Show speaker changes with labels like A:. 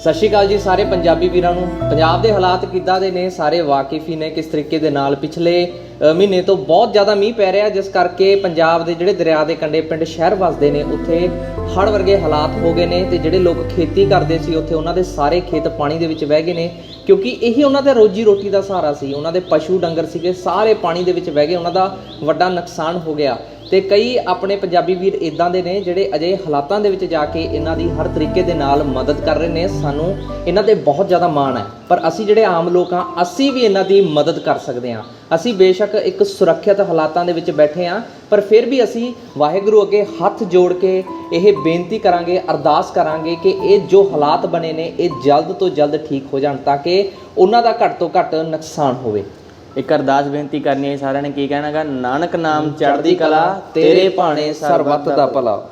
A: ਸਤਿ ਸ਼੍ਰੀ ਅਕਾਲ ਜੀ ਸਾਰੇ ਪੰਜਾਬੀ ਵੀਰਾਂ ਨੂੰ। ਪੰਜਾਬ ਦੇ ਹਾਲਾਤ ਕਿੱਦਾਂ ਦੇ ਨੇ? ਸਾਰੇ ਵਾਕਿਫ ਹੀ ਨੇ ਕਿਸ ਤਰੀਕੇ ਦੇ ਨਾਲ? ਪਿਛਲੇ ਮਹੀਨੇ ਤੋਂ ਬਹੁਤ ਜ਼ਿਆਦਾ ਮੀਂਹ ਪੈ ਰਿਹਾ ਜਿਸ ਕਰਕੇ ਪੰਜਾਬ ਦੇ ਜਿਹੜੇ ਦਰਿਆ ਦੇ ਕੰਢੇ ਪਿੰਡ ਸ਼ਹਿਰ ਵਸਦੇ ਨੇ, ਉੱਥੇ ਹੜ੍ਹ ਵਰਗੇ ਹਾਲਾਤ ਹੋ ਗਏ ਨੇ ਤੇ ਜਿਹੜੇ ਲੋਕ ਖੇਤੀ ਕਰਦੇ ਸੀ, ਉੱਥੇ ਉਹਨਾਂ ਦੇ ਸਾਰੇ ਖੇਤ ਪਾਣੀ ਦੇ ਵਿੱਚ ਵਹਿ ਗਏ ਨੇ, ਕਿਉਂਕਿ ਇਹੀ ਉਹਨਾਂ ਦਾ ਰੋਜੀ ਰੋਟੀ ਦਾ ਸਹਾਰਾ ਸੀ। ਉਹਨਾਂ ਦੇ ਪਸ਼ੂ ਡੰਗਰ ਸੀਗੇ, ਸਾਰੇ ਪਾਣੀ ਦੇ ਵਿੱਚ ਵਹਿ ਗਏ, ਉਹਨਾਂ ਦਾ ਵੱਡਾ ਨੁਕਸਾਨ ਹੋ ਗਿਆ। ਤੇ ਕਈ ਆਪਣੇ ਪੰਜਾਬੀ ਵੀਰ ਇਦਾਂ ਦੇ ਨੇ ਜਿਹੜੇ ਅਜੇ ਹਾਲਾਤਾਂ ਦੇ ਵਿੱਚ ਜਾ ਕੇ ਇਹਨਾਂ ਦੀ ਹਰ ਤਰੀਕੇ ਦੇ ਨਾਲ ਮਦਦ ਕਰ ਰਹੇ ਨੇ। ਸਾਨੂੰ ਇਹਨਾਂ ਤੇ ਬਹੁਤ ਜ਼ਿਆਦਾ ਮਾਣ ਹੈ। ਪਰ ਅਸੀਂ ਜਿਹੜੇ ਆਮ ਲੋਕ ਹਾਂ, ਅਸੀਂ ਵੀ ਇਹਨਾਂ ਦੀ ਮਦਦ ਕਰ ਸਕਦੇ ਹਾਂ। ਅਸੀਂ ਬੇਸ਼ੱਕ ਇੱਕ ਸੁਰੱਖਿਅਤ ਹਾਲਾਤਾਂ ਦੇ ਵਿੱਚ ਬੈਠੇ ਹਾਂ, ਪਰ ਫਿਰ ਵੀ ਅਸੀਂ ਵਾਹਿਗੁਰੂ ਅੱਗੇ ਹੱਥ ਜੋੜ ਕੇ ਇਹ ਬੇਨਤੀ ਕਰਾਂਗੇ, ਅਰਦਾਸ ਕਰਾਂਗੇ ਕਿ ਇਹ ਜੋ ਹਾਲਾਤ ਬਣੇ ਨੇ, ਇਹ ਜਲਦ ਤੋਂ ਜਲਦ ਠੀਕ ਹੋ ਜਾਣ ਤਾਂ ਕਿ ਉਹਨਾਂ ਦਾ ਘੱਟ ਤੋਂ ਘੱਟ ਨੁਕਸਾਨ ਹੋਵੇ।
B: ਇੱਕ ਅਰਦਾਸ ਬੇਨਤੀ ਕਰਨੀ ਹੈ ਸਾਰਿਆਂ ਨੇ, ਕੀ ਕਹਿਣਾਗਾ? ਨਾਨਕ ਨਾਮ ਚੜ੍ਹਦੀ ਕਲਾ, ਤੇਰੇ ਭਾਣੇ ਸਰਬੱਤ ਦਾ ਭਲਾ।